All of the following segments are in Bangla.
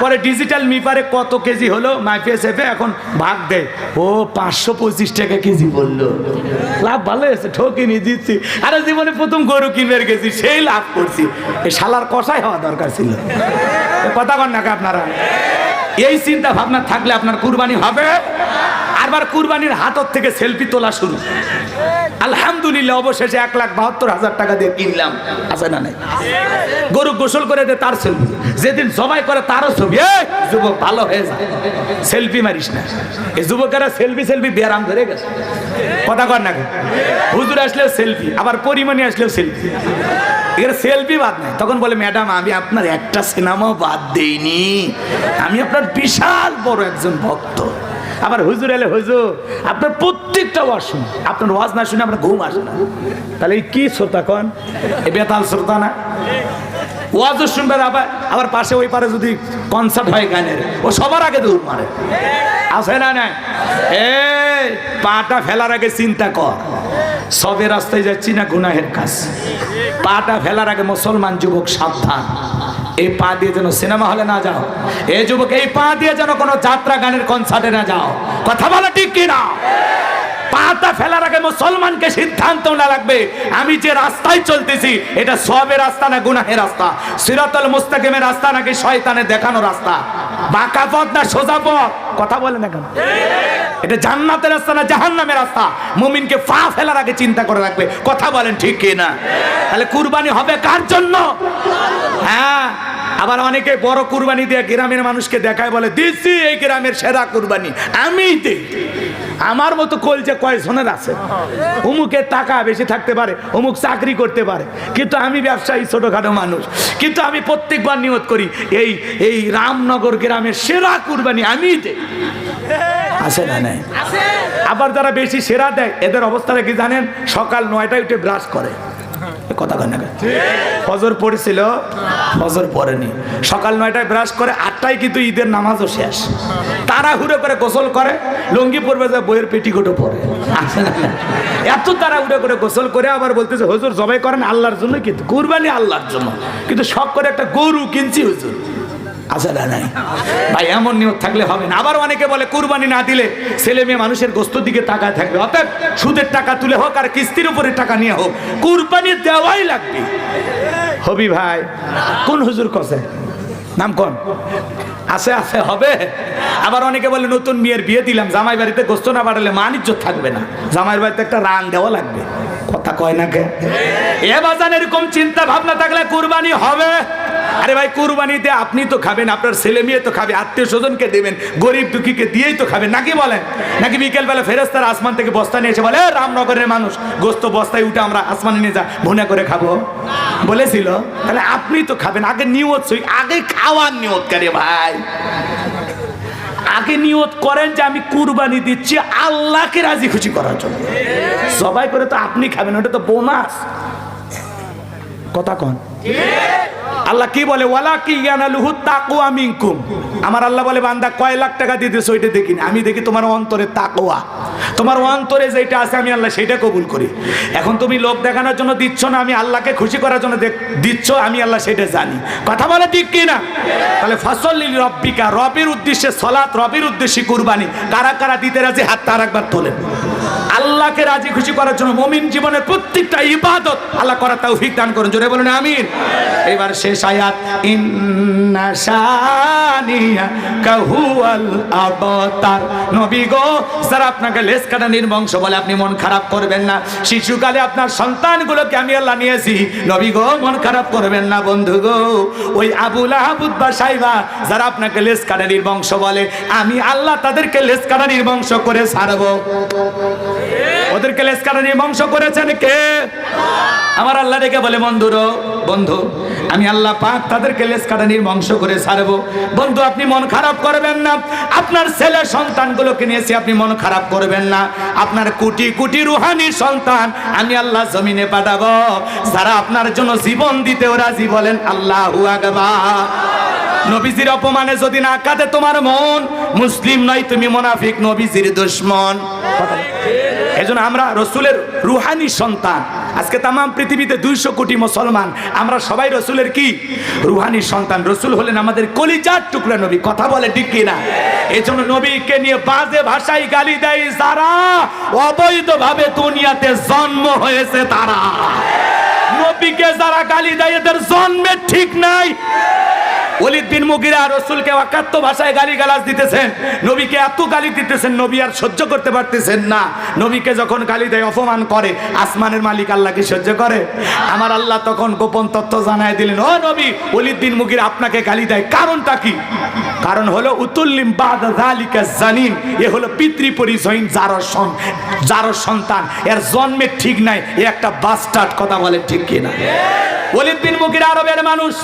পরে ডিজিটাল মিপারে কত কেজি হলো? মাইফে সেফে এখন ভাগ দেয় ও, পাঁচশো পঁচিশ টাকা কেজি বলল লাভ ভালো হয়েছে, ঠকিনি দিচ্ছি। আরে জীবনে প্রথম গরু কিনবে গেছি, সেই লাভ করছি। এই শালার কষাই হওয়া দরকার ছিল। কথা কন নাকি আপনারা? এই চিন্তা ভাবনা থাকলে আপনার কুরবানি হবে? আরবার কুরবানির হাতর থেকে সেলফি তোলা শুরু। আলহামদুলিল্লাহ, অবশেষে এক লাখ বাহাত্তর হাজার টাকা দিয়ে কিনলাম। আছে না নাই? গরু গোসল করে দে, তার সেলফি। যেদিন জবাই করে, তারও ছবি। যুবক ভালো হয়ে যায়। সেলফি মারিস না। এই যুবকেরা সেলফি সেলফি বেরাম ধরে গেছে। কথা কর না হুজুর আসলেও সেলফি, আবার পরিমণি আসলেও সেলফি। এখানে সেলফি বাদ নাই। তখন বলে, ম্যাডাম, আমি আপনার একটা সিনেমাও বাদ দেইনি। আমি আপনার বিশাল বড় একজন ভক্ত। আবার হুজুর এলে হুজুর, আপনার প্রত্যেকটা ওয়াজ শুনি আপনার ওয়াজ না শুনে আপনার ঘুম আসে না। তাহলে কি শ্রোতা কন? এ বেতাল শ্রোতা না? ওয়াজও শুনবে আবার আবার পাশে ওই পারে যদি কনসার্ট হয় গানের, ও সবার আগে দৌড় মারে। আছে না না এই, পাটা ফেলার আগে চিন্তা কর। সবে রাস্তায় যাচ্ছি না গুনাহের কাজ। পাটা ফেলার আগে মুসলমান যুবক সাবধান। এই পা দিয়ে যেন সিনেমা হলে না যাও। এই যুবক, এই পা দিয়ে যেন কোনো যাত্রা গানের কনসার্টে না যাও। কথা বলো ঠিক কিনা? পাতা ফেলার আগে মুসলমানকে সিদ্ধান্ত না লাগবে। আমি যে রাস্তায় চলতেছি, এটা সবের রাস্তা না গুনাহের রাস্তা? সিরাতল মুস্তাকিমের রাস্তা নাকি শয়তানের দেখানো রাস্তা? বাঁকা পথ না সোজা পথ? কথা বলে বলেন এখন এটা জান্নাতের রাস্তা না জাহান্নামের রাস্তা? মুমিনকে পা ফেলার আগে চিন্তা করে রাখবে। কথা বলেন ঠিক কি না তাহলে কুরবানি হবে কার জন্য? হ্যাঁ আবার অনেকে বড় কুরবানি দিয়ে গ্রামের মানুষকে দেখায় বলে দিচ্ছি এই গ্রামের সেরা কুরবানি আমি আমার মতো কলছে কয়জনের আছে? অমুকের টাকা বেশি থাকতে পারে অমুক চাকরি করতে পারে। কিন্তু আমি ব্যবসায়ী, ছোটখাটো মানুষ। কিন্তু আমি প্রত্যেকবার নিয়ত করি, এই এই রামনগর গ্রামের সেরা কুরবানি আমিই দিই। আছে না নাই? আবার যারা বেশি সেরা দেয়, এদের অবস্থাটা কি জানেন, সকাল নয়টায় উঠে ব্রাশ করে। কথা কেন? ফজর পড়েছিল, ফজর পড়েনি। সকাল নয়টায় ব্রাশ করে, আটটায় কিন্তু ঈদের নামাজও শেষ। তাড়াহুড়ো করে গোসল করে, লুঙ্গি পরবে যে বইয়ের পেটিকোটও পরে? এত তাড়াহুড়ো করে গোসল করে আবার বলতেছে, হুজুর জবাই করেন আল্লাহর জন্য কিন্তু, কুরবানি আল্লাহর জন্য। কিন্তু শখ করে একটা গরু কিনছি, হুজুর। আছে নাই। ভাই, এমন নিয়ত থাকলে হবে না। আবার অনেকে বলে, কুরবানি না দিলে ছেলে মেয়ে মানুষের গোস্তর দিকে তাকায় থাকবে। অতএব সুদের টাকা তুলে হোক আর কিস্তির উপরে টাকা নিয়ে হোক, কুরবানি দেওয়াই লাগবে। হবি ভাই, কোন হুজুর কসে? নাম কোন? আছে আছে, হবে। আবার অনেকে বলে, নতুন মেয়ের বিয়ে দিলাম, জামাই বাড়িতে গোস্ত না বাড়ালে মান ইজ্জত থাকবে না। জামাইয়ের বাড়িতে একটা রান দেওয়া লাগবে। কথা কয় না কে? এ বাজান এরকম চিন্তা ভাবনা থাকলে কুরবানি হবে। আরে ভাই কুরবানিতে আপনি তো খাবেন, আপনার ছেলে মেয়ে তো খাবে, আত্মীয় স্বজনকে দেবেন, গরিব দুঃখীকে দিয়েই তো খাবেন, নাকি বলেন? নাকি বিকেল বেলা ফেরেস্তার আসমান থেকে বস্তা নিয়ে এসে বলে রামনগরের মানুষ, গোস্ত বস্তায় উঠে আমরা আসমানে নিয়ে যা, ভুনা করে খাব? বলেছিল। তাহলে আপনি তো খাবেন, আগে নিয়ত সই, আগে খাওয়ার নিয়ত করে ভাই? আগে নিয়ত করেন যে আমি কুরবানি দিচ্ছি, আল্লাহকে রাজি খুশি করার জন্য। সবাই করে তো আপনি খাবেন, ওটা তো বোনাস। কথা কন। আল্লাহ কি বলে, ওয়ালা কি ইয়ানালুহু তাকওয়া মিনকুম? আমার আল্লাহ বলে, বান্দা, কয় লাখ টাকা দিতেছো ওইটা দেখিনি। আমি দেখি তোমার অন্তরে তাকওয়া তোমার অন্তরে যেটা আছে আমি আল্লাহ সেটা কবুল করি। এখন তুমি লোক দেখানোর জন্য দিচ্ছ না, আমি আল্লাহকে খুশি করার জন্য দিচ্ছ, আমি আল্লাহ সেটা জানি। কথা বলে ঠিক কি না? তাহলে ফসল রব্বিকা, রবের উদ্দেশ্যে সলাৎ, রবের উদ্দেশ্যে কুরবানি। কারা কারা দিতে রাজি, হাত তার একবার তোলেন। আল্লাহকে রাজি খুশি করার জন্য মমিন জীবনের প্রত্যেকটা ইবাদত আল্লাহ করার তৌফিক দান করুন। জোরে বলুন, আমিন। এবার শেষ আয়াত। আবতার। নবী গো, যারা আপনাকে লেস কাটা নির্বংশ বলে আপনি মন খারাপ করবেন না, শিশুকালে আপনার সন্তানগুলোকে আমি আল্লাহ নিয়েছি। নবী গো, মন খারাপ করবেন না বন্ধু গো। ওই আবুল আহাবুদ বা সাইবা, যারা আপনাকে লেস কাটা নির্বংশ বলে, আমি আল্লাহ তাদেরকে লেস কাটা নির্বংশ করে ছাড়বো। ওদেরকে লেস কাটা নির্বংশ করেছেন কে? আমার আল্লাহ রেখে বলে, বন্ধুর, বন্ধু, আমি আল্লাহ পাক তাদেরকে লেস কাটা বংশ করে ছাড়বো। বন্ধু, আপনি মন খারাপ করবেন না। আপনার ছেলে সন্তানগুলোকে নিয়েছি আপনি মন খারাপ করবেন না। আপনার কোটি কোটি রুহানি সন্তান আমি আল্লাহ জমিনে পাঠাবো। যারা আপনার জন্য জীবন দিতেও রাজি বলেন, আল্লাহ আকবার। নবীজির অপমানে যদি না কাঁদে তোমার মন, মুসলিম নয়, তুমি মোনাফিক নবীজির দুশ্মন। এজন্য আমরা রসুলের রুহানি সন্তান। আজকে তাম পৃথিবীতে দুইশো কোটি মুসলমান। আমরা সবাই রসুলের কি? রুহানি সন্তান। রসুল হলেন আমাদের কলিজার টুকরা নবী। কথা বলে ঠিক কিনা এই জন্য নবীকে নিয়ে বাজে ভাষায় গালি দেয় যারা অবৈধভাবে দুনিয়াতে জন্ম হয়েছে তারা। নবীকে যারা গালি দেয়, এদের জন্মের ঠিক নাই। ওলিদ বিন মুগিরা রসুলকে অকাত্য ভাষায় গালি গালাজ দিতেছেন। নবীকে এত গালি দিতেছেন, নবী আর সহ্য করতে পারতেছেন না। নবীকে যখন গালি দেয়, অপমান করে, আসমানের মালিক আল্লাহ কি সহ্য করে। আমার আল্লাহ তখন গোপন তথ্য জানায় দিলেন, ও নবী, ওলিদ বিন মুগিরা আপনাকে গালি দেয়, কারণটা কি? কারণ হলো, উতুল্লিম বাদ জানিন এ হলো পিতৃ পরিচয়ীন যার যার সন্তান। এর জন্মের ঠিক নাই, এ একটা বাস্টার্ড কথা বলে ঠিক কিনা। ওলিদ বিন মুগিরা আরবের মানুষ,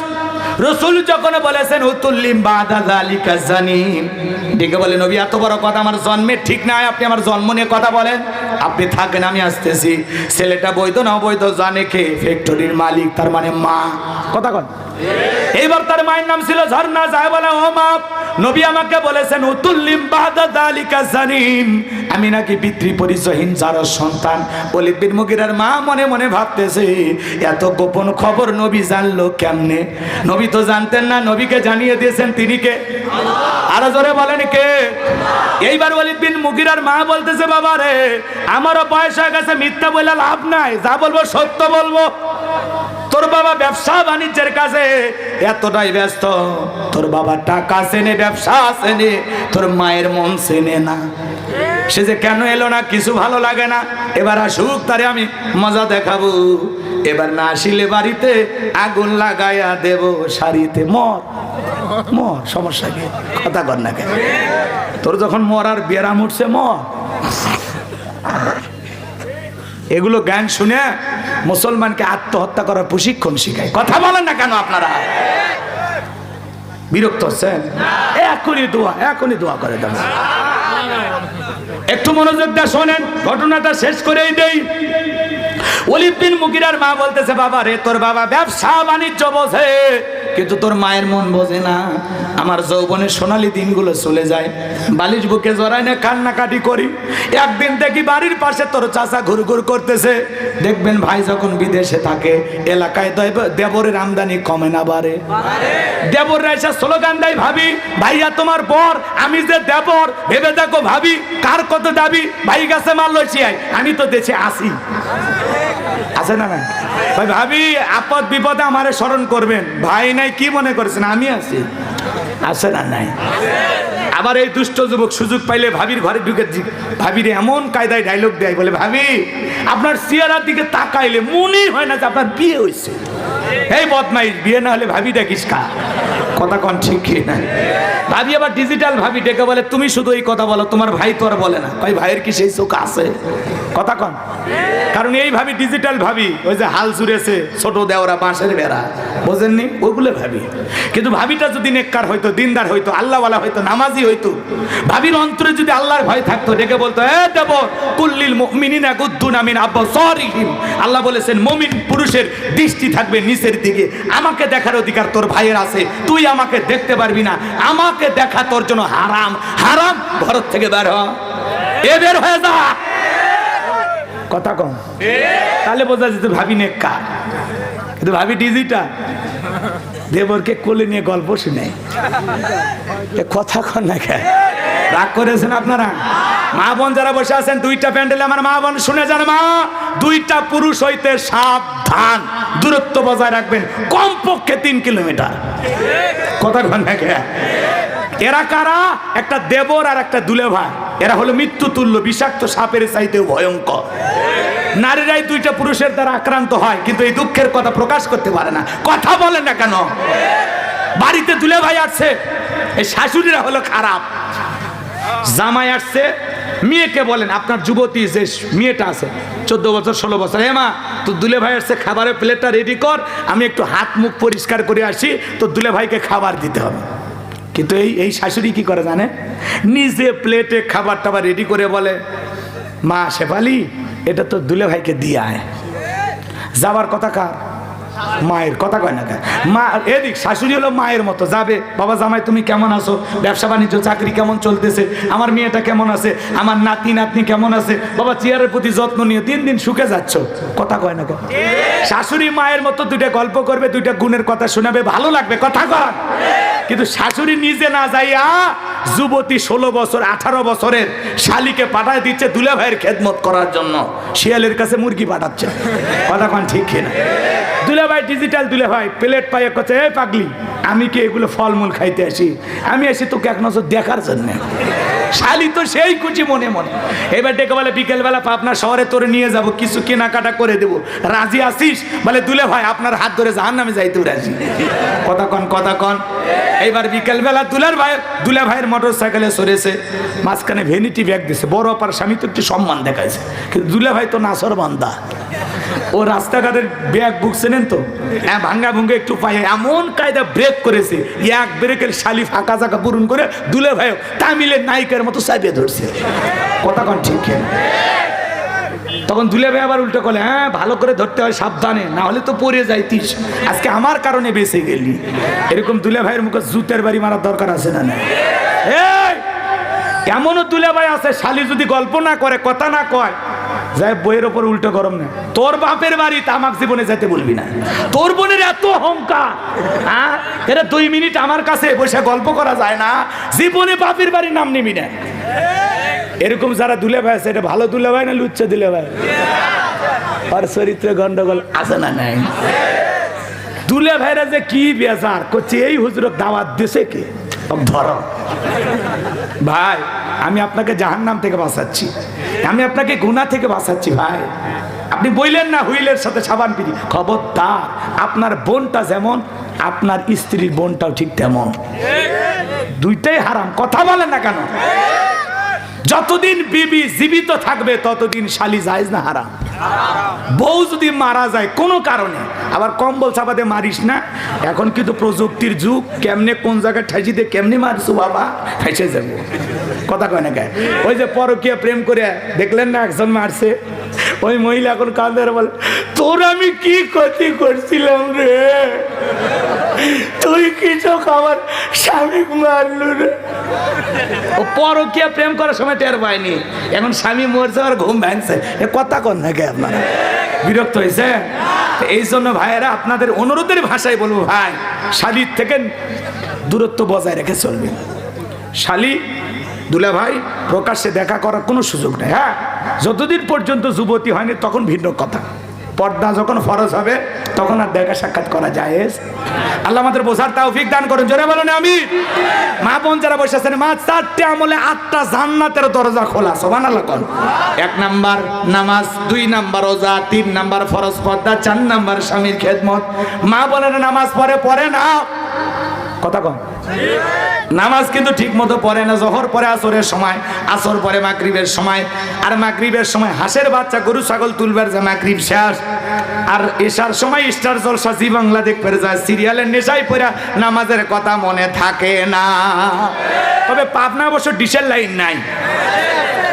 রসুল যখন বলেছেন, উতুল্লিম বাদা জালিকা জানিন ডেকে বলে, নবী, এত বড় কথা আমার জন্মের ঠিক নাই। আপনি আমার জন্ম নিয়ে কথা বলেন। আপনি থাকেন, আমি আসতেছি। ছেলেটা বৈধ না বৈধ জানে কে? ফ্যাক্টরির মালিক, তার মানে মা। কথা কন। এইবার তার মায়ের নাম ছিল ঝর্ণা যায় বলে, ও মা, নবী আমাকে বলেছেন, উতুল্লিম বাদা জালিকা জানিন আমি নাকি পিতৃ পরিচয়হীন যার সন্তান অলিদ বিন মুগিরার মা মনে মনে ভাবতেছে, এত গোপন খবর নবী জানলো কেমনে? নবী তো জানতেন না, নবীকে জানিয়ে দিয়েছেন তিনি কে? আরও জোরে বলেন কে? এইবার অলিদ বিন মুগিরার মা বলতেছে, বাবা রে, আমারও বয়স হয়ে গেছে, মিথ্যা বলে লাভ নাই, যা বলব সত্য বলব। তোর বাবা ব্যবসা বাণিজ্যের কাছে এতটাই ব্যস্ত। তোর বাবা টাকা চেনে, ব্যবসা চেনে, তোর মায়ের মন চেনে না। সে যে কেন এলো না, কিছু ভালো লাগে না। এবার আসুক তারে আমি মজা দেখাবো। এবার না আসিলে বাড়িতে আগুন লাগাইয়া দেব শাড়িতে। মর মর, সমস্যা কি? কথা কর না কেন? তোর যখন মরার বেরাম উঠছে, মর। এগুলো জ্ঞান শুনে মুসলমানকে আত্মহত্যা করার প্রশিক্ষণ শিখায়। কথা বলেন না কেন আপনারা? বিরক্ত হচ্ছেন? এখনই দোয়া এখনই দোয়া করে দেবেন একটু মনোযোগ দিয়ে শোনেন ঘটনাটা শেষ করেই দেই। অলিদ মুকিরার মুগিরার মা বলতেছে বাবা রে তোর বাবা ব্যবসা বাণিজ্য বোঝে। কিন্তু তোর মায়ের মন বোঝে না। আমার যৌবনের সোনালী দিনগুলো চলে যায়। বালিশ বুকে জড়াই না কান্নাকাটি করি। একদিন দেখি বাড়ির পাশে তোর চাচা ঘুরঘুর করতেছে। দেখবেন ভাই যখন বিদেশে থাকে, এলাকায় দেব- দেবরের আমদানি কমে না বাড়ে। দেবররা এসে স্লোগান দেয়, ভাবি, ভাইয়া তোমার বর, আমি যে দেবর, ভেবে দেখো ভাবি, কার কত দাবি? ভাই গাছে লইছিয়াই আমি তো দেশে আসি। আছে না না ভাই ভাবি, আপদ বিপদে আমারে স্মরণ করবেন। ভাই নাই, কি মনে করেছেন? আমি আছি। আছে না নাই? আবার এই দুষ্ট যুবক সুযোগ পাইলে ভাবির ঘরে ঢুকে ভাবির এমন কায়দায় ডাইলগ দেয়, বলে, ভাবি, আপনার চেহারার দিকে তাকাইলে মনে হয় না যে আপনার বিয়ে হয়েছে এই বদমাইশ, বিয়ে না হলে ভাবি দেখিস কা? কথা কন ঠিক কি না? ভাবি আবার ডিজিটাল ভাবি ডেকে বলে তুমি শুধু এই কথা বলো তোমার ভাই তো আর বলে না। ভাই ভাইয়ের কি সেই চোখ আছে? কথা কন। কারণ এই ভাবি ডিজিটাল ভাবি ওই যে হাল জুড়েছে ছোট দেওরা বাঁশের বেড়া। বোঝেননি? ওগুলো ভাবি। কিন্তু ভাবিটা যদি নেককার হইতো দিনদার হইতো আল্লাহওয়ালা হইতো নামাজি হইতো ভাবির অন্তরে যদি আল্লাহর ভয় থাকতো ডেকে বলতো এ দেব কুল্লিল মুমিনিনা গুদ্দুনা মিন আবসারিহিম। আল্লাহ বলেছেন মুমিন পুরুষের দৃষ্টি থাকবে নিচের দিকে। আমাকে দেখার অধিকার তোর ভাইয়ের আছে। তুই আমাকে দেখতে পারবি না আমাকে দেখা তোর জন্য হারাম। হারাম? ঘর থেকে বের হ। এ বের হয়ে যা। কথা কম। তাহলে বোঝা যেত ভাবি নেকা কিন্তু ভাবি ডিজিটাল দেবরকে কোলে নিয়ে গল্প শুনে। কথা কন না কেন? রাগ করেছেন আপনারা? মা বোন যারা বসে আছেন, দুইটা প্যান্ডেলে আমার মা বোন, শুনে যান মা, দুইটা পুরুষ হইতে সাবধান। দূরত্ব বজায় রাখবেন, কমপক্ষে তিন কিলোমিটার। কথা কন না কেন? এরা কারা? একটা দেবর আর একটা দুলে ভাই এরা হলো মৃত্যু তুল্য বিষাক্ত সাপের চাইতেও ভয়ঙ্কর। নারীরাই দুইটা পুরুষের দ্বারা আক্রান্ত হয়, কিন্তু এই দুঃখের কথা প্রকাশ করতে পারে না। কথা বলে না কেন? বাড়িতে দুলে ভাই আসছে, এই শাশুড়িরা হলো খারাপ। জামাই আসছে, মেয়েকে বলেন, আপনার যুবতী যে মেয়েটা আছে, চোদ্দ বছর, ষোলো বছর হে মা তো দুলে ভাই আসছে, খাবারের প্লেটটা রেডি কর, আমি একটু হাত মুখ পরিষ্কার করে আসি তো দুলে ভাইকে খাবার দিতে হবে। কিন্তু এই এই শাশুড়ি কি করে জানে? নিজে প্লেটে খাবার টাবার রেডি করে বলে, মা, শেফালি এটা তো দুলে ভাইকে দিয়ে আয়। যাবার কথা কার? মায়ের কথা কয় না মা, এদিক, শাশুড়ি হলো মায়ের মতো, যাবে। বাবা জামাই, তুমি কেমন আছো? ব্যবসা বাণিজ্য, চাকরি কেমন চলতেছে? আমার মেয়েটা কেমন আছে? আমার নাতি, নাতনি কেমন আছে? বাবা চেয়ারের প্রতি যত্ন নিয়ে দিন দিন সুখে যাচ্ছ। কথা কয় না শাশুড়ি মায়ের মতো দুইটা গল্প করবে, দুইটা গুণের কথা শোনাবে, ভালো লাগবে, কথা কয়। কিন্তু শাশুড়ি নিজে না যাইয়া যুবতী ষোলো বছর, আঠারো বছরের শালিকে পাঠায় দিচ্ছে দুলে ভাইয়ের খেদমত করার জন্য। শিয়ালের কাছে মুরগি পাঠাচ্ছে। কথা কন ঠিক কিনা? দুলে ভাই ডিজিটাল দুলে ভাই প্লেট পাইয়ে করছে এ পাগলি, আমি কি এগুলো ফলমূল খাইতে আসি? আমি আসি তোকে এক নজর দেখার জন্য। শালি তো সেই খুশি মনে মনে। এবার ডেকে বলে, বিকেলবেলা পাবনা শহরে তোরে নিয়ে যাব, কিছু কেনাকাটা করে দেবো। রাজি আসিস বলে, দুলে ভাই, আপনার হাত ধরে জাহান নামে যাইতেও রাজি। কথা কন কথা কন। এইবার বিকেলবেলা দুলার ভাই দুলা ভাইয়ের মোটর সাইকেলে সরেছে, মাঝখানে ভেনিটি ব্যাগ দিছে। বড় অপার স্বামী তো একটু সম্মান দেখাইছে। কিন্তু দুলা ভাই তো নাসর বান্দা। ও রাস্তাঘাটের ব্যাগ বুক চেনেন তো। হ্যাঁ ভাঙ্গা ভুঙ্গে একটু পায়ে এমন কায়দা ব্রেক করেছে, এক ব্রেকের শালি ফাঁকা জায়গা পূরণ করে দুলে ভাই তামিলের নায়িকার মতো চাইবে ধরছে। কথা কন ঠিক তখন দুলে ভাই আবার উল্টো করলে হ্যাঁ ভালো করে ধরতে হয়, সাবধানে, না হলে তো পড়ে যাইতিস। আজকে আমার কারণে বেঁচে গেলি। এরকম দুলে ভাইয়ের মুখে জুতের বাড়ি মারার দরকার আছে না এমনও দুলে ভাই আছে, শালি যদি গল্প না করে, কথা না কয় যাই বইয়ের ওপর উল্টো গরম না তোর বাপের বাড়ি তামাক জীবনে যেতে বলবি না। তোর বোনের এত অহংকার হ্যাঁ? এটা দুই মিনিট আমার কাছে বসে গল্প করা যায় না। জীবনে বাপের বাড়ির নাম নিবি না। এরকম যারা দুলে ভাই আছে, এটা ভালো দুলে ভাই না লুচ্চে দুলে ভাই? আর চরিত্রে গন্ডগোল আছে না নাই? দুলে ভাইরা যে কি বেজার করছে এই হুজুরক দাওয়াত দিছে কে? ধর। ভাই, আমি আপনাকে জাহান্নাম থেকে বাঁচাচ্ছি। আমি আপনাকে গুনাহ থেকে বাঁচাচ্ছি, ভাই। আপনি বললেন না হুইলের সাথে সাবান পিড়ি খবরদার, আপনার বোনটা যেমন, আপনার স্ত্রীর বোনটাও ঠিক তেমন। দুইটাই হারাম, কথা বলেন না কেন? যতদিন বিবি জীবিত থাকবে, ততদিন শালি জায়েজ না হারাম। বউ যদি মারা যায়, কোনো কারণে। আবার কম্বল চাপাতে মারিস না। এখন কিন্তু প্রযুক্তির যুগ, কেমনে, কোন জায়গায় ঠাইছিতে কেমনি মারছো বাবা? ফেসে যাব। কথা কয় না গায়ে। ওই যে পরকীয়া প্রেম করে, দেখলেন না একজন মারছে? ওই মহিলা এখন কাঁদে বলে, তোর আমি কি ক্ষতি করছিলাম রে? তুই কিছু খাবার স্বামী মারলু রে? ও পরকিয়া প্রেম করার সময় টের পায়নি। এখন স্বামী মরছে আর ঘুম ভাঙছে। এ কথা কন নাকি আপনারা বিরক্ত হয়েছে এই জন্য ভাইয়েরা আপনাদের অনুরোধের ভাষায় বলব, ভাই, শালির থেকে দূরত্ব বজায় রেখে চলবে শালি, দুলা ভাই, প্রকাশ্যে দেখা করার কোনো সুযোগ নেই হ্যাঁ? যতদিন পর্যন্ত যুবতী হয়নি, তখন ভিন্ন কথা। পর্দা যখন ফরজ হবে, তখন আর দেখা সাক্ষাৎ করা যায় আল্লাহ আমাদের বোঝার তৌফিক দান করুন। জোরে বলুন আমি মা বোন যারা বসে আছেন, মা চারটে আমলে আটটা জান্নাতের দরজা খোলা সবান আল্লাহ কর এক নাম্বার নামাজ, দুই নাম্বার রোজা, তিন নাম্বার ফরজ পর্দা, চার নাম্বার স্বামীর খেদমত। মা বলেন, নামাজ পড়ে পড়ে না। কথা কন। নামাজ কিন্তু ঠিক মতো পড়ে না, জহর পরে আসরের সময়, আসর পরে মাগরিবের সময়। আর মাগরিবের সময় হাঁসের বাচ্চা, গরু, ছাগল তুলবার যে মাগরিব শেষ। আর এসার সময় স্টার জলসা, জি বাংলা দেখবে যায়, সিরিয়ালের নেশাই পড়া নামাজের কথা মনে থাকে না। তবে পাবনা অবশ্য ডিসেল লাইন নাই।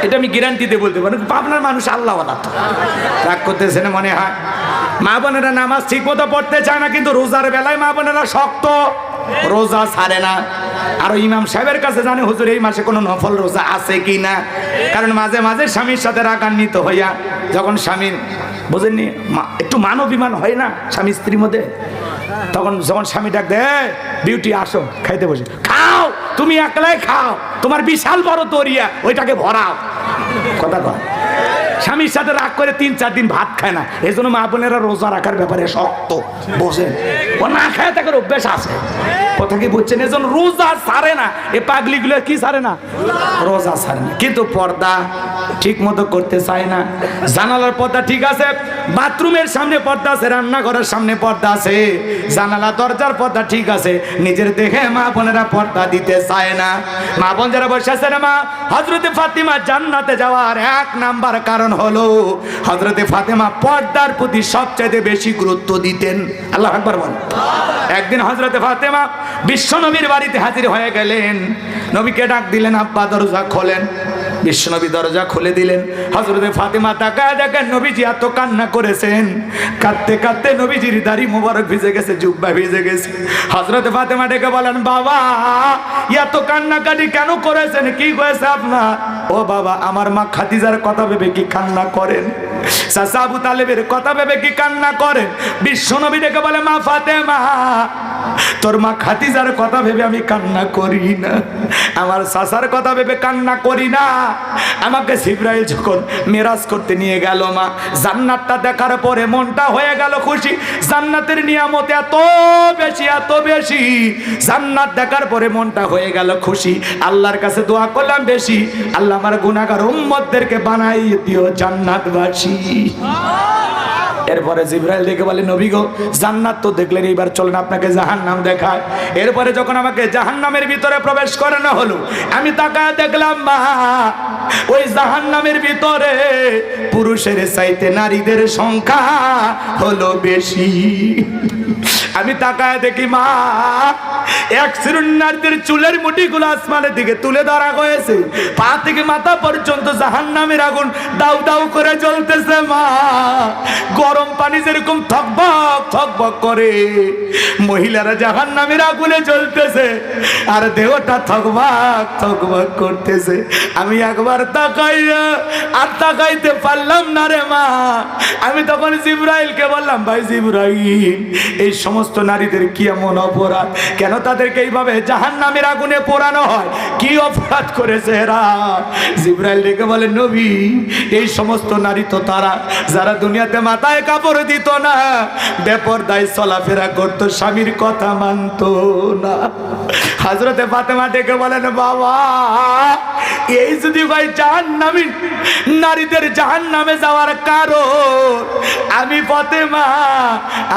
এটা আমি গ্যারান্টিতে বলতে পারি, পাবনার মানুষ আল্লাহ রাগ করতেছে না মনে হয়? মা বোনেরা নামাজ ঠিক মতো পড়তে চায় না, কিন্তু রোজার বেলায় মা বোনেরা শক্ত। রোজা ছাড়ে না। আর ইমাম সাহেবের কাছে জানে, হুজুর, এই মাসে কোনো নফল রোজা আছে কি না? কারণ মাঝে মাঝে স্বামীর সাথে রাগান্বিত হইয়া, যখন স্বামীর, বোঝেননি একটু মান অভিমান হয় না স্বামী স্ত্রীর মধ্যে, তখন যখন স্বামী ডাক দেয় বিউটি, আসো, খাইতে বসে। খাও, তুমি একলাই খাও, তোমার বিশাল বড় তরিয়া, ওইটাকে ভরাও। কথা কয়। স্বামীর সাথে রাগ করে তিন চার দিন ভাত খায় না। এই জন্য মা বোনেরা রোজা রাখার ব্যাপারে শক্ত, বোঝেন। ও না খায় তাকে অভ্যেস আছে। কথা কি বুঝছেন? এই জন্য রোজা সারে না। এ পাগলিগুলো কি সারে না? রোজা সারে না। কিন্তু পর্দা ঠিক মতো করতে চায় না। জানালার পর্দা ঠিক আছে। বাথরুমের সামনে পর্দা আছে, রান্নাঘরের সামনে পর্দা আছে। জানালা, দরজার পর্দা ঠিক আছে। নিজের দেখে মা বোনেরা পর্দা দিতে চায় না। মা বোন যারা বসে আছে না মা? হজরতে ফাতিমা জান্নাতে যাওয়ার এক নাম্বার কারণ হলো হজরতে ফাতেমা পর্দার প্রতি সবচাইতে বেশি গুরুত্ব দিতেন। আল্লাহ একবার বল একদিন হজরতে ফাতেমা বিশ্ব নবীর বাড়িতে হাজির হয়ে গেলেন। নবীকে ডাক দিলেন, আব্বা দরজা খোলেন। বিশ্বনবী দরজা খুলে দিলেন। হজরতে ফাতেমা তাকায় দেখেন নবীজি এত কান্না করেছেন। কাঁদতে কাঁদতে নবীজির দাড়ি মোবারক ভিজে গেছে, জুব্বা ভিজে গেছে। হজরতে ফাতেমা ডেকে বলেন, বাবা, এত কান্নাকাটি কেন করেছেন? কি হয়েছে আপনার? ও বাবা, আমার মা খাদিজার কথা ভেবে কি কান্না করেন? চাচা আবু তালেবের কথা ভেবে কি কান্না করেন? বিশ্বনবী ডেকে বলে, মা ফাতেমা তোর মা খাতিজার কথা ভেবে আমি কান্না করি না। আমার সাসার কথা ভেবে কান্না করি না। আমাকে সিব্রাইল যখন মেরাজ করতে নিয়ে গেল মা, জান্নাতটা দেখার পরে মনটা হয়ে গেল খুশি। জান্নাতের নিয়ামত এত বেশি এত বেশি। জান্নাত দেখার পরে মনটা হয়ে গেল খুশি। আল্লাহর কাছে দোয়া করলাম বেশি। আল্লাহ আমার গুনাহগার উম্মতদেরকে বানাই দিও জান্নাতবাসী। এরপরে জিব্রাইল দেখে বলে, নবী গো, জান্নাত তো দেখলেন এইবার চলেন আপনাকে জাহান্নাম দেখায়। এরপরে যখন আমাকে জাহান্নামের ভিতরে প্রবেশ করানো হলো, আমি তাকায় দেখলাম, মা, ওই জাহান্নামের ভিতরে পুরুষের চাইতে নারীদের সংখ্যা হলো বেশি। আমি তাকায় দেখি মা, এক নারীদের চুলের মুঠিগুলো আসমানের দিকে তুলে ধরা হয়েছে। পা থেকে মাথা পর্যন্ত জাহান্নামের আগুন দাউ দাউ করে জ্বলতেছে মা। গরম পানি যেরকম থকবক থকবক করে। মহিলারা জাহান্নামের আগুনে জ্বলতেছে আর দেহটা থকবক থকবক করতেছে। আমি একবার তাকাইয়া আর তাকাইতে পারলাম না রে মা। আমি তখন জিব্রাইলকে বললাম, ভাই জিব্রাইল, এই সমস্ত নারীদের কি এমন অপরাধ? কেন তাদেরকে এইভাবে জাহান নামের আগুনে পোড়ানো হয়? কি অপরাধ করেছে জিব্রাইল ডেকে বলে, নবী, এই সমস্ত নারী তো তারা, যারা দুনিয়াতে মাথায় কাপড় দিত না, বেপরদায় চলাফেরা করতো, স্বামীর কথা মানতো না। হাজরতে ফাতেমা ডেকে বলেন, বাবা, এই যদি ভাই জাহান নামি নারীদের জাহান নামে যাওয়ার কারণ, আমি ফাতেমা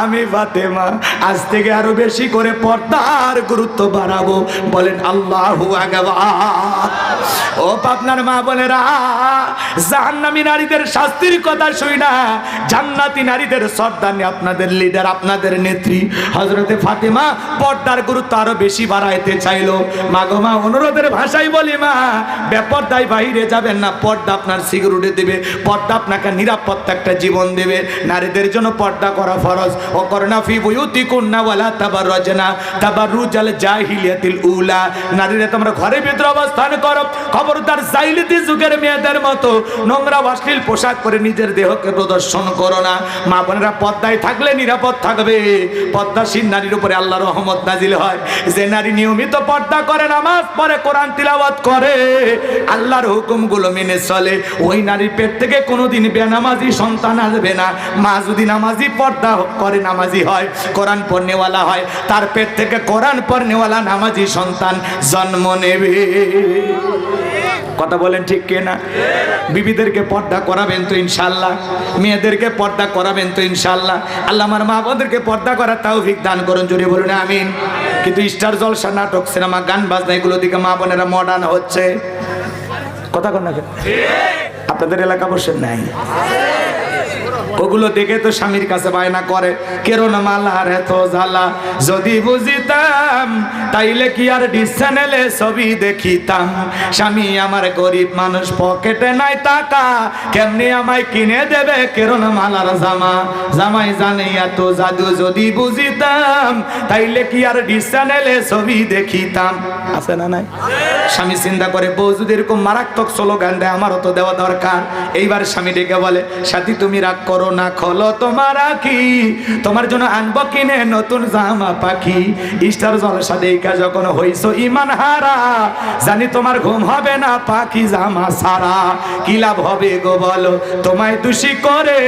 আমি ফাতেমা আজ থেকে আরও বেশি করে পর্দার গুরুত্ব বাড়াবো। বলেন, আল্লাহ ও পাবনার মা বোনেরা, জাহান্নামী নারীদের শাস্তির কথা শুই না। জান্নাতি নারীদের সর্দানি আপনাদের লিডার, আপনাদের নেত্রী। হজরতে ফাতেমা পর্দার গুরুত্ব আরও বেশি বাড়াইতে চাইলো। মা গো মা, অনুরোধের ভাষাই বলি মা, বেপর্দায় বাহিরে যাবেন না। পর্দা আপনার সিকিউরিটি দেবে, পর্দা আপনাকে নিরাপত্তা একটা জীবন দেবে। নারীদের জন্য পর্দা করা ফরজ। ও করোনা ফি বুয়ুতি পরে প্রদর্শন করো না। মা বোনেরা পদ্মায় থাকলে নিরাপদ থাকবে। পদ্মাসীন নারীর উপরে আল্লাহ রহমত নাজিল হয়। যে নারী নিয়মিত পর্দা করে, নামাজ পড়ে, কোরআন তিলাওয়াত করে, আল্লাহর হুকুমগুলো মেনে চলে। ওই নারীর পেট থেকে কোনোদিন বেনামাজি সন্তান আসবে না। মা যদি নামাজি পর্দা করে, নামাজি হয়, কোরআন পড়নেওয়ালা হয়, তার পেট থেকে কোরআন পড়নেওয়ালা নামাজি সন্তান জন্ম নেবে। কথা বলেন ঠিক কিনা? বিবিদেরকে পর্দা করাবেন তো ইনশাল্লাহ মেয়েদেরকে পর্দা করাবেন তো ইনশাল্লাহ আল্লাহ আমার মা বোনদেরকে পর্দা করার তাও দান করুন, জোরে বলুন, আমিন। কিন্তু স্টার জলসা নাটক, সিনেমা, গান, বাজনা, এগুলো দিকে মা বোনেরা মডার্ন হচ্ছে। কথা কন না আপনাদের এলাকা বসে নাই। ওগুলো দেখে তো স্বামীর কাছে বায়না করে, কেরো না মালা রে তো জ্বালা যদি বুঝিতাম, তাইলে কি আর ডিস চ্যানেলে ছবি দেখিতাম? স্বামী আমার গরিব মানুষ, পকেটে নাই টাকা। কেমনি আমায় কিনে দেবে? কেরো না মালার জামা। জামাই জানে, এত জাদু যদি বুঝিতাম, তাইলে কি আর ডিস চ্যানেলে ছবি দেখিতাম? আছে না নাই? স্বামী চিন্তা করে, বউ যদি এরকম মারাত্মক স্লোগান দেয়, আমারও তো দেওয়া দরকার। এইবার স্বামী ডেকে বলে, সাথী, তুমি রাগ করো না খলো তোমার আখি। তোমার জন্য আনব কিনে নতুন জামা পাখি। স্টার জলসা দেখা যখন হইছো ইমান হারা, জানি তোমার ঘুম হবে না পাখি জামা সারা কি লাভ হবে গো বলো, তোমায় দোষী করে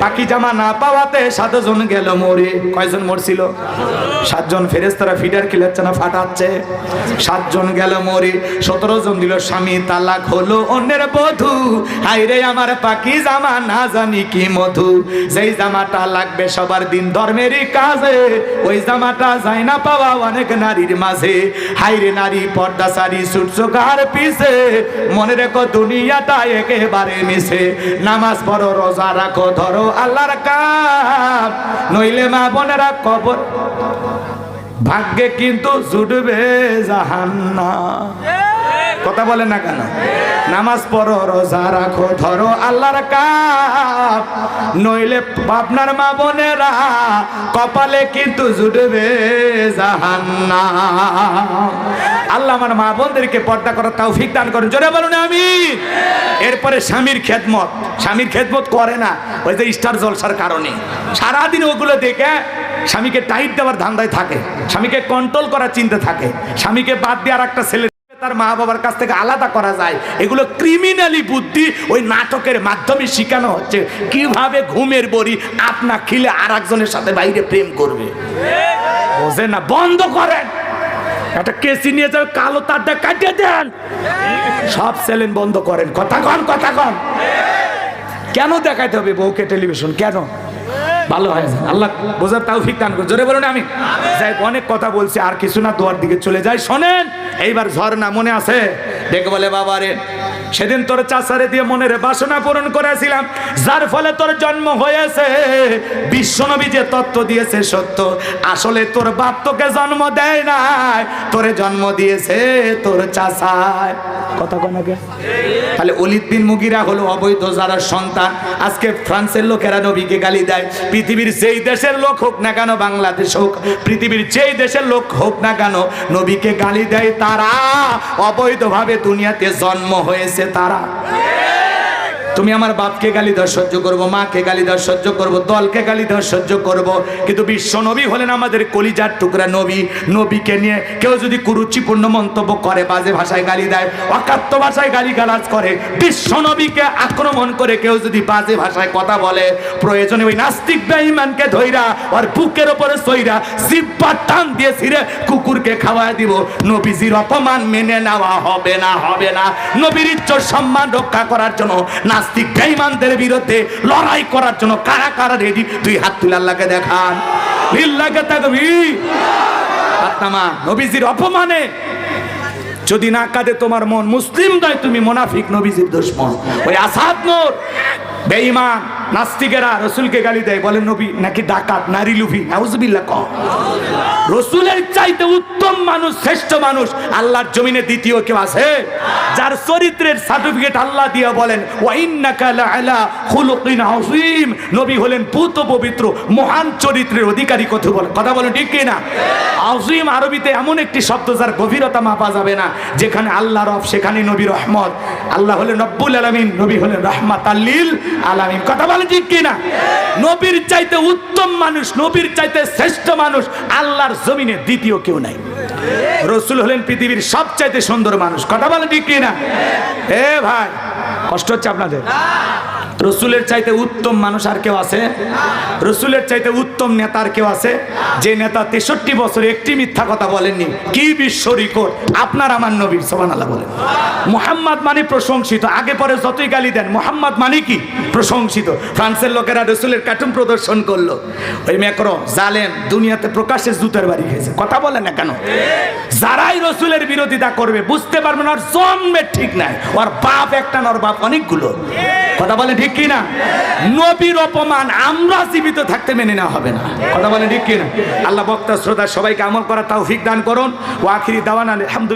পাখি জামা না পাওয়াতে সাতজন গেল মরে। কয়জন মরছিল? সাতজন ফেরেস্তারা ফিডার খিলাচ্ছে না, ফাটাচ্ছে। সাতজন গেল মরে, সতেরো জন দিল স্বামী তালাক হলো অন্যের বধু। হাইরে আমার পাখি জামা না জানি কি মধু যেই জামাটা লাগবে সবার দিন ধর্মেরই কাজে, ওই জামাটা যায় না পাওয়া অনেক নারীর মাঝে। হাইরে নারী, পর্দা সারি সূর্য কার পিছে। মনে রেখো দুনিয়াটা একেবারে মিশে নামাজ পড়ো, রোজা রাখো, ধরো আল্লাহর কাম নইলে মা বোনেরা কবর ভাগ্যে কিন্তু জুটবে জাহান্না কথা বলে না কেন? নামাজ পড়ো, রোজা রাখো, ধরো আল্লাহর কাপ। নইলে আপনার মা বোনেরা কপালে কিন্তু জুটবে জাহান্নাম। আল্লাহ আমার মা বোনদেরকে পর্দা করার তৌফিক দান করেন। জোরে বলুন আমি এরপরে স্বামীর খেদমত। স্বামীর খেদমত করে না, ওই যে স্টার জলসার কারণে। সারাদিন ওগুলো দেখে স্বামীকে টাইট দেওয়ার ধান্দায় থাকে। স্বামীকে কন্ট্রোল করার চিন্তা থাকে। স্বামীকে বাদ দিয়ে আর একটা ছেলে তার মা বাবার কাছ থেকে আলাদা করা যায়। এগুলো ক্রিমিনালি বুদ্ধি ওই নাটকের মাধ্যমে শেখানো হচ্ছে। কীভাবে ঘুমের বড়ি আপনা খিলে আর একজনের সাথে বাইরে প্রেম করবে? বোঝেন না? বন্ধ করেন। একটা কেসি নিয়ে যাবে কালো তারটা কাটিয়ে দেন। সব সেলেন বন্ধ করেন। কথা কন কথা কন। কেন দেখাইতে হবে বউকে টেলিভিশন? কেন? ভালো হয় আল্লাহ বোঝার তাও ঠিক দান করে জোরে বলুন আমি যাই অনেক কথা বলছি আর কিছু না দোয়ার দিকে চলে যাই। শোনেন এইবার ঝর্ণা মনে আছে? দেখে বলে বাবা রে সেদিন তোর চাষারে দিয়ে মনের বাসনা পূরণ করেছিলাম, যার ফলে তোর জন্ম হয়েছে। বিশ্বনবী যে তত্ত্ব দিয়েছে সত্য, আসলে তোর বাপ তোকে জন্ম দেয় নাই, তোরে জন্ম দিয়েছে তোর চাষায় কথা কোন আগে। তাহলে অলিদ বিন মুগিরা হলো অবৈধ যারা সন্তান। আজকে ফ্রান্সের লোকেরা নবীকে গালি দেয়। পৃথিবীর যেই দেশের লোক হোক না কেন, বাংলাদেশ হোক, পৃথিবীর যেই দেশের লোক হোক না কেন, নবীকে গালি দেয় তারা অবৈধভাবে দুনিয়াতে জন্ম হয়েছে। তারা তুমি আমার বাপকে গালি দেওয়া সহ্য করব, মাকে গালি দেওয়া সহ্য করব, দলকে গালি দেওয়া সহ্য করব। কিন্তু বিশ্ব নবী হলেন আমাদের কলিজার টুকরা নবী। নবীকে নিয়ে কেউ যদি কুরুচিপূর্ণ মন্তব্য করে, বাজে ভাষায় গালি দেয়, অকাত্য ভাষায় গালি গালাজ করে, বিশ্ব নবীকে আক্রমণ করে কেউ যদি বাজে ভাষায় কথা বলে, প্রয়োজনে ওই নাস্তিক বেঈমানকে ধইরা ওর বুকের ওপরে সইরা জিব্বা টান দিয়ে ছিঁড়ে কুকুরকে খাওয়ায় দিব। নবীজির অপমান মেনে নেওয়া হবে না হবে না। নবীর ইজ্জত সম্মান রক্ষা করার জন্য নাস্তিক বেঈমানদের বিরুদ্ধে লড়াই করার জন্য কারা কারা রেডি তুই হাত তুলে আল্লাহকে দেখান। লিল্লাহকে তাকবি আত্মামা নবীজির অপমানে। যদি না কাঁদে তোমার মন মুসলিম নয় তুমি মোনাফিক, নবীজির দুশ্মন। ওই আসাদ নোর। বেঈমান। নাস্তিকেরা রসুলকে গালি দেয়, বলেন, নবী, নাকি ডাকাত, নারী লুভি? নাউজুবিল্লাহ ক রসুলের চাইতে উত্তম মানুষ, শ্রেষ্ঠ মানুষ আল্লাহর জমিনে দ্বিতীয় কেউ আছে? যার চরিত্রের সার্টিফিকেট আল্লাহ দিয়ে বলেন আযীম। নবী হলেন পুত পবিত্র, মহান চরিত্রের অধিকারী কথা বলেন কথা বলেন ঠিক কি না আযীম আরবিতে এমন একটি শব্দ যার গভীরতা মাপা যাবে না, যেখানে আল্লাহ রব সেখানে নবী রহমত। আল্লাহ হলেন রব্বুল আলামিন, নবী হলেন রহমাত আল্লিল আলামিন। কথা বলেন ঠিক কি না নবীর চাইতে উত্তম মানুষ, নবীর চাইতে শ্রেষ্ঠ মানুষ, আল্লাহর জমিনে দ্বিতীয় কেউ নাই। রসুল হলেন পৃথিবীর সবচাইতে সুন্দর মানুষ। কথা বলেন ঠিক কিনা? এ ভাই, কষ্ট হচ্ছে আপনাদের? রসুলের চাইতে উত্তম মানুষ আর কেউ আছে? রসুলের চাইতে উত্তম নেতার কেউ আছে? যে নেতা তেষট্টি বছর একটি মিথ্যা কথা বলেননি, কি বিশ্ব রেকর্ড আপনার আমার নবীর সোমান আল্লাহ বলেন। মোহাম্মদ মানে প্রশংসিত, আগে পরে যতই গালি দেন, মোহাম্মদ মানে কি? প্রশংসিত। ফ্রান্সের লোকেরা রসুলের কার্টুন প্রদর্শন করল। ওই মেকরো, জালেম, দুনিয়াতে প্রকাশ্যে জুতের বাড়ি খেয়েছে। কথা বলে না কেন? যারাই রসুলের বিরোধিতা করবে, বুঝতে পারবে না ওর জন্মে ঠিক নাই। ওর বাপ একটা না, ওর বাপ অনেকগুলো। কথা বলে ঠিক কি না নবীর অপমান আমরা জীবিত থাকতে মেনে নেওয়া হবে না। কথা বলে ঠিক কিনা? আল্লাহ বক্তা, শ্রোতা, সবাইকে আমল করা তাও দান করুন। ও আখিরি দাওয়ান আলহামদুলিল্লাহ।